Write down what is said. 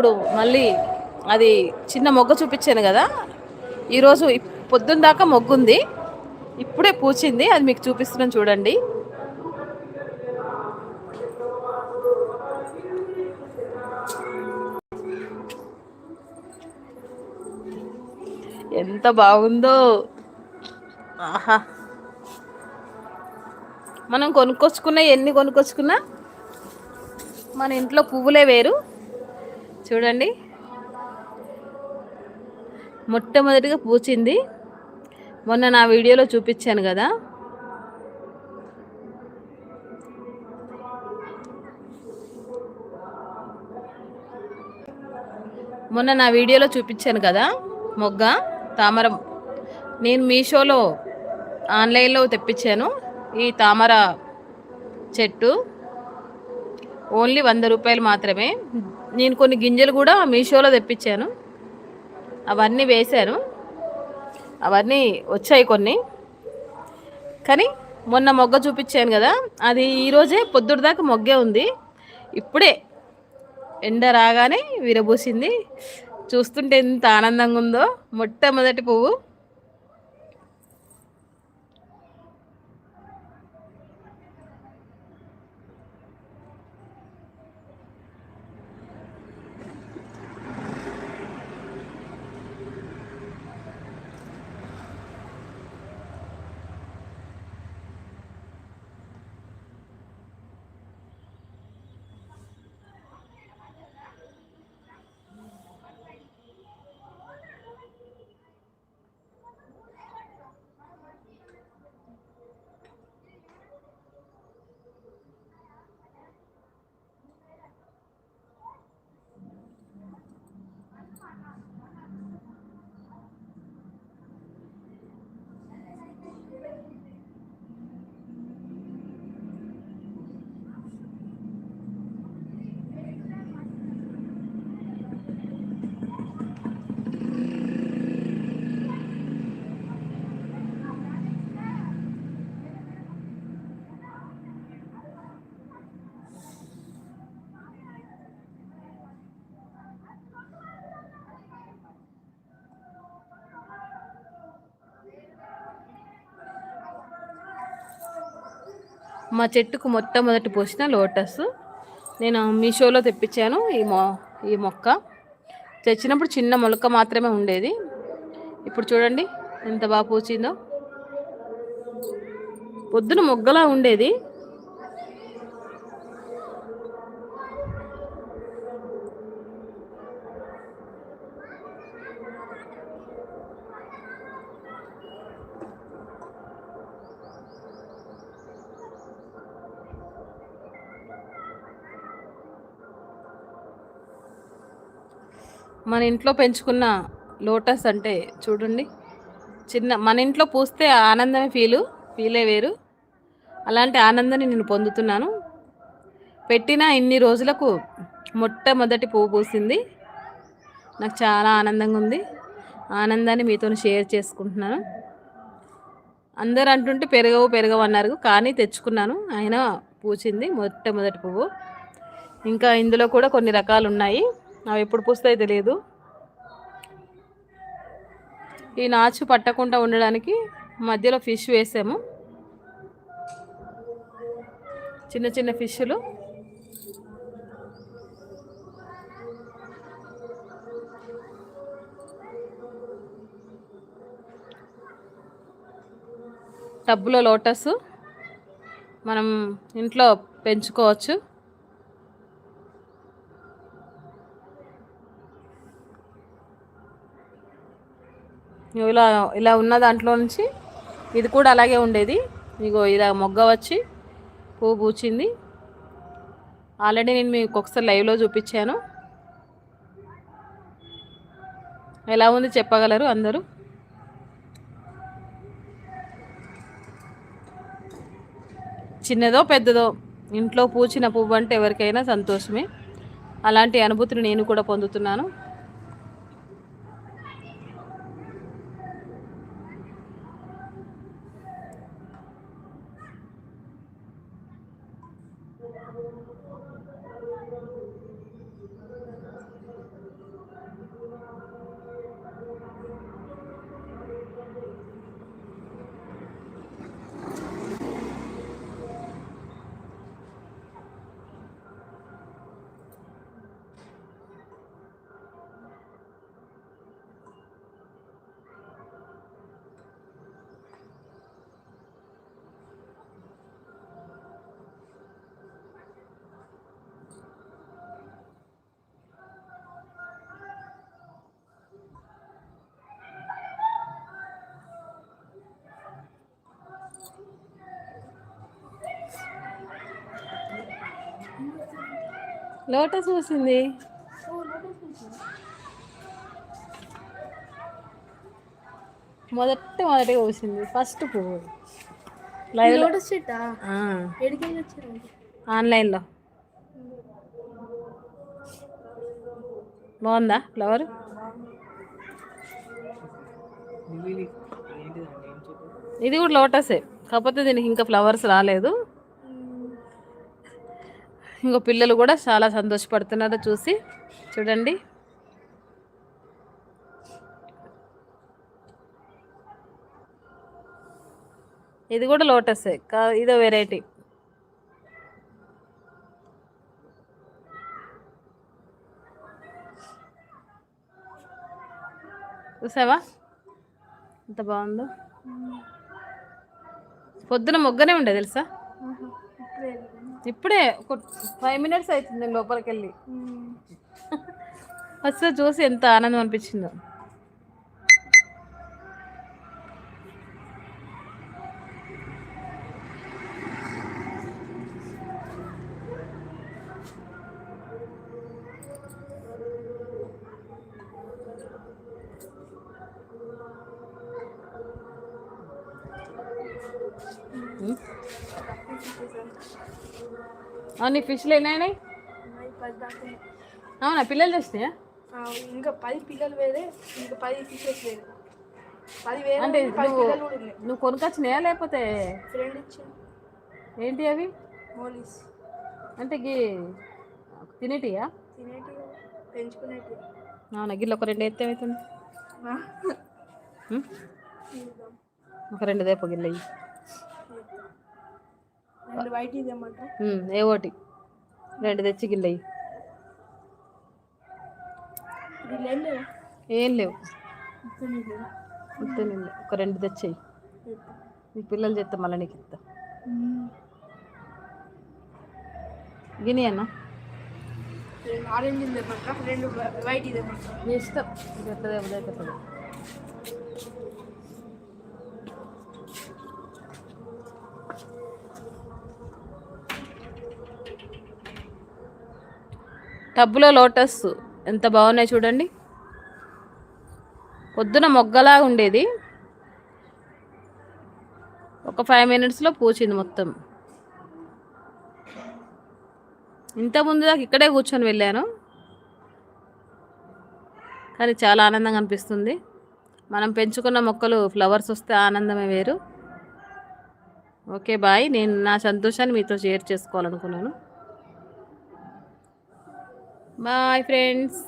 ఇప్పుడు మళ్ళీ అది చిన్న మొగ్గ చూపించాను కదా ఈరోజు పొద్దున్న దాకా మొగ్గుంది. ఇప్పుడే పూచింది అది మీకు చూపిస్తున్నాను చూడండి. ఎంత బాగుందో. ఆహా. మనం కొనుక్కొచ్చుకున్న ఎన్ని కొనుక్కొచ్చుకున్నా మన ఇంట్లో పువ్వులే వేరు. చూడండి. మొట్టమొదటిగా పూచింది. మొన్న నా వీడియోలో చూపించాను కదా. మొన్న నా వీడియోలో చూపించాను కదా మొగ్గ తామర. నేను మీషోలో ఆన్లైన్లో తెప్పించాను. ఈ తామర చెట్టు. ఓన్లీ వంద రూపాయలు మాత్రమే. నేను కొన్ని గింజలు కూడా మీషోలో తెప్పించాను. అవన్నీ వేశాను. అవన్నీ వచ్చాయి కొన్ని. కానీ మొన్న మొగ్గ చూపించాను కదా అది ఈరోజే పొద్దుడు దాకా మొగ్గే ఉంది. ఇప్పుడే ఎండ రాగానే విరబూసింది. చూస్తుంటే ఎంత ఆనందంగా ఉందో. మొట్టమొదటి పువ్వు. మా చెట్టుకు మొట్టమొదటి పోసిన లోటస్. నేను మీషోలో తెప్పించాను ఈ మొ ఈ మొక్క. తెచ్చినప్పుడు చిన్న మొలక మాత్రమే ఉండేది. ఇప్పుడు చూడండి ఎంత బాగా పూచిందో పొద్దున మొగ్గలా ఉండేది. మన ఇంట్లో పెంచుకున్న లోటస్ అంటే చూడండి. చిన్న మన ఇంట్లో పూస్తే ఆనందమే ఫీలు ఫీలే వేరు. అలాంటి ఆనందాన్ని నేను పొందుతున్నాను. పెట్టిన ఇన్ని రోజులకు మొట్టమొదటి పువ్వు పూసింది. నాకు చాలా ఆనందంగా ఉంది. ఆనందాన్ని మీతో షేర్ చేసుకుంటున్నాను. అందరు అంటుంటే పెరగవు పెరగవు అన్నారు. కానీ తెచ్చుకున్నాను. అయినా పూచింది మొట్టమొదటి పువ్వు. ఇంకా ఇందులో కూడా కొన్ని రకాలు ఉన్నాయి అవి ఎప్పుడు పూస్తాయో తెలియదు. ఈ నాచు పట్టకుండా ఉండడానికి మధ్యలో ఫిష్ వేసాము. చిన్న చిన్న ఫిష్లు. టబ్బులో లోటస్ మనం ఇంట్లో పెంచుకోవచ్చు. ఇలా ఇలా ఉన్న దాంట్లో నుంచి ఇది కూడా అలాగే ఉండేది. ఇగో ఇలా మొగ్గ వచ్చి పువ్వు పూచింది. ఆల్రెడీ నేను మీకు ఒకసారి లైవ్లో చూపించాను. ఎలా ఉంది చెప్పగలరు అందరూ? చిన్నదో పెద్దదో ఇంట్లో పూచిన పువ్వు అంటే ఎవరికైనా సంతోషమే. అలాంటి అనుభూతిని నేను కూడా పొందుతున్నాను. లోటస్ పూసింది. మొదటి మొదటిగా పూసింది. ఫస్ట్ పువ్వు లైవ్ లోటస్ చెట్టా ఆన్లైన్లో. బాగుందా ఫ్లవర్? ఇది కూడా లోటసే. కాకపోతే దీనికి ఇంకా ఫ్లవర్స్ రాలేదు. ఇంకో పిల్లలు కూడా చాలా సంతోషపడుతున్నారు చూసి. చూడండి. ఇది కూడా లోటసే కా ఇదో వెరైటీ. చూసావా? ఎంత బాగుందో. పొద్దున మొగ్గనే ఉండే తెలుసా? ఇప్పుడే ఒక ఫైవ్ మినిట్స్ అవుతుంది నేను లోపలికి వెళ్ళి ఫస్ట్ చూసి ఎంత ఆనందం అనిపించిందో. నీ ఫిష్లు ఎన్నైనాయి అవునా పిల్లలు చేసినాయా ఇంకా పది పిల్లలు వేరే ఇంకా పది ఫిషెస్ వేరే. పది వేరే అంటే నువ్వు నువ్వు కొనుకొచ్చినాయా లేకపోతే ఫ్రెండ్ ఏంటి అవి? మోలీస్. అంటే గీ తినేటియా? తినేటి పెంచుకునేటి అవునా గిల్ల ఒక రెండు ఎత్తే అవుతుంది. ఒక రెండు దేప గిల్ల ఏ ఒకటి. రెండు తెచ్చి గిల్ల ఇయ్యి. ఇది లేదు ఏం లేవు. నిండు. ఒక రెండు తెచ్చేయి. నీ పిల్లలు చెప్తా మళ్ళీ నీకు ఇస్తా గిని అన్న? ఆరెంజ్ ఇష్టం. ఎట్లా టబ్బులో లోటస్ ఎంత బాగున్నాయి చూడండి. పొద్దున మొగ్గలా ఉండేది. ఒక ఫైవ్ మినిట్స్లో పూచింది మొత్తం. ఇంతకుముందు ముందు దాకా ఇక్కడే కూర్చొని వెళ్ళాను. కానీ చాలా ఆనందంగా అనిపిస్తుంది. మనం పెంచుకున్న మొక్కలు ఫ్లవర్స్ వస్తే ఆనందమే వేరు. Okay bye. నేను నా సంతోషాన్ని మీతో షేర్ చేసుకోవాలనుకున్నాను. Bye friends